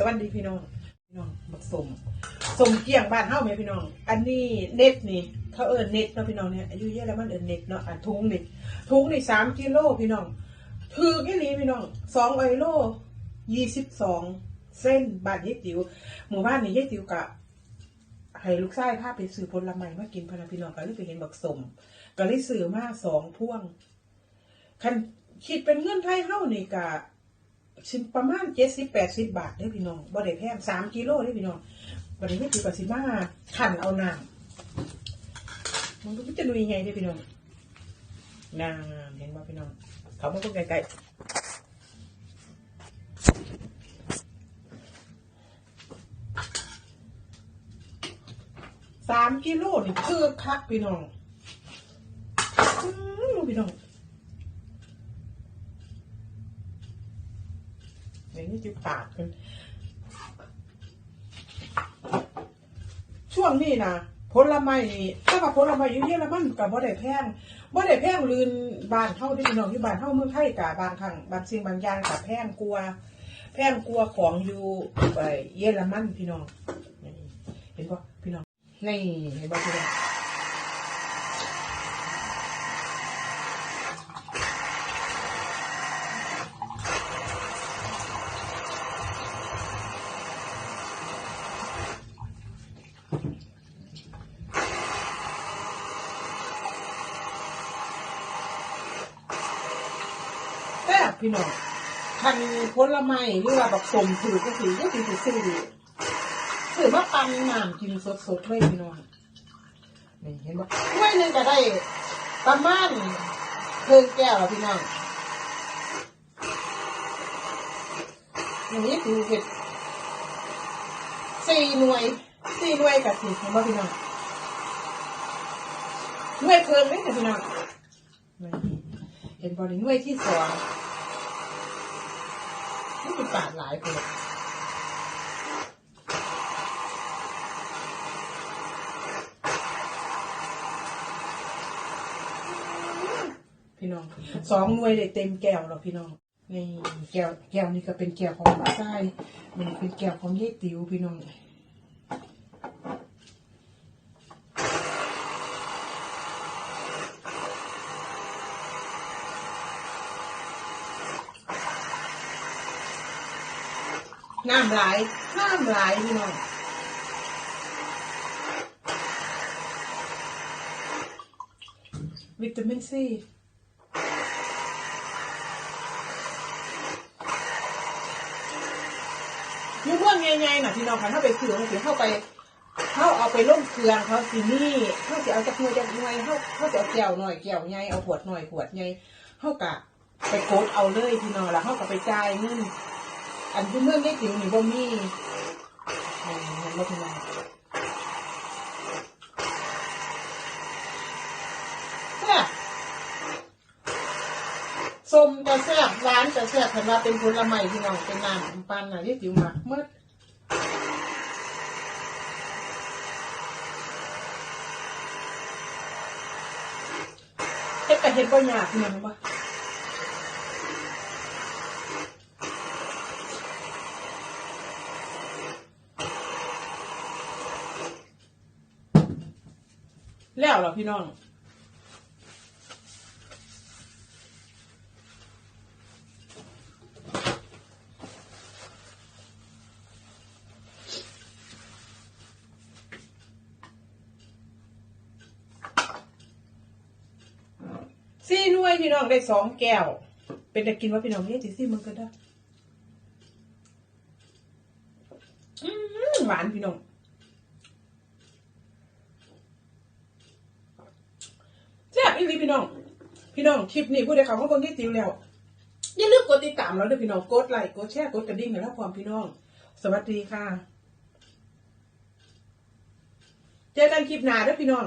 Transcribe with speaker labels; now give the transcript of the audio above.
Speaker 1: สวัสดีพี่น้องพี่น้องบักสมสมเกี่ยงบ้านเฮาไหมพี่น้อง อันนี้เน็ตนี่เขาเอิ้นเน็ตเนาะพี่น้องเนี่ยอายุเยอะแล้วมันเอิ้นเน็ตเนาะอันทุงนี่ทุงนี่สามกิโลพี่น้องถือแค่นี้พี่น้องสองไอโลยี่สิบสองเส้นบาทยี่ติ๋วหมู่บ้านนี่ยี่ติ๋วกะให้ลูกชายพาไปซื้อผลไม้มากินพะนะพี่น้องก็เลยไปเห็นบักสมก็เลยซื้อมาสองพ่วงคันคิดเป็นเงินไทยเฮานี่กะ สิประมาณเจ็ดสิบแปดสิบบาทเด้อพี่น้องบ่ได้แพงสามกิโลเด้อพี่น้องบัดนี้ไม่ถือกับสิมาขันเอาน้ำมันก็จะดูยังไงเด้อพี่น้องน้ำเห็นบ่พี่น้องเขามาเพิ่งใกล้ๆสามกิโลนี่คือคักพี่น้องอื้อพี่น้อง อย่างนี้จะปากกัน ช่วงนี้นะผลไม้นี่ถ้าว่าผลไม้อยู่เยอรมันกับบ่ได้แพงบ่ได้แพงลืนบ้านเฮาที่พี่น้องที่บ้านเฮาเมืองไทยกับบางครั้งบางสิ่งบางอย่างกับแพงกลัว แพงกลัวของอยู่ไปเยอรมันพี่น้องเห็นป่พี่น้องนี่เห็นป่พี่น้อง พี่น้องคันผลไม้หรือว่าบักสมถือก็ถือก็ถือซื้อซื้อมาปั่นน้ำกินสดๆเลยพี่น้องนี่เห็นบ่ถ้วยหนึ่งก็ได้ประมาณเพิ่งแก้วแล้วพี่น้องอย่างนี้ถือเห็ดสี่หน่วยสี่หน่วยกับถือเห็นบ่พี่น้องหน่วยเพิ่งเลยค่ะพี่น้องเห็นบ่นี่หน่วยที่สอง ที่มันปาดหลายคนพี่น้องสองหน่วยได้เต็มแก้วแล้วพี่น้องนี่แก้วแก้วนี่ก็เป็นแก้วของลูกชายมันเป็นแก้วของเยติ๋วพี่น้อง น้ำหลายน้ำหลายพี่น้องวิตามินซีอยุ่งเรื่องไงๆน่ะพี่น้องค่ะถ้าไปซื้อมันสิเข้าไปเข้าเอาไปล่มเครื่อเขาสินี่เขาสิเอาจากหน่วยจากหน่วยเขาเขาจะเอาแก้วหน่อยแก้วใหญ่เอาขวดหน่อยขวดใหญ่เขากะไปโคดเอาเลยพี่น้องแล้วเขาก็ไปจ่ายเงิน อันที่เมื่อไม่ถึงนี่บ่มีนี่เห็นบ่พี่น้องแซ่บส้มจะแซบร้านจะแซบเห็นว่าเป็นผลไม้พี่น้องเป็นน้ำปันน่ะที่จิ๋วหมักเมื่อเฮ็ดแต่เฮ็ดบ่ยากพี่น้องบ่ แล้วเหรอพี่น้องซี่หน่วยพี่น้องได้สองแก้ว เป็นแต่กินว่าพี่น้องเนี่สิซี่มันก็ได้หวานพี่น้องแซ่บอีห ลีพี่น้อง พี่น้องคลิปนี้ผู้ใดเขาเขาเบิ่งที่ติวแล้ว อย่าลืมกดติดตามเราด้วยพี่น้องกดไลค์กดแชร์กดกระดิ่งในรับความพี่น้อง สวัสดีค่ะ เจอกันคลิปหน้าเด้วยพี่น้อง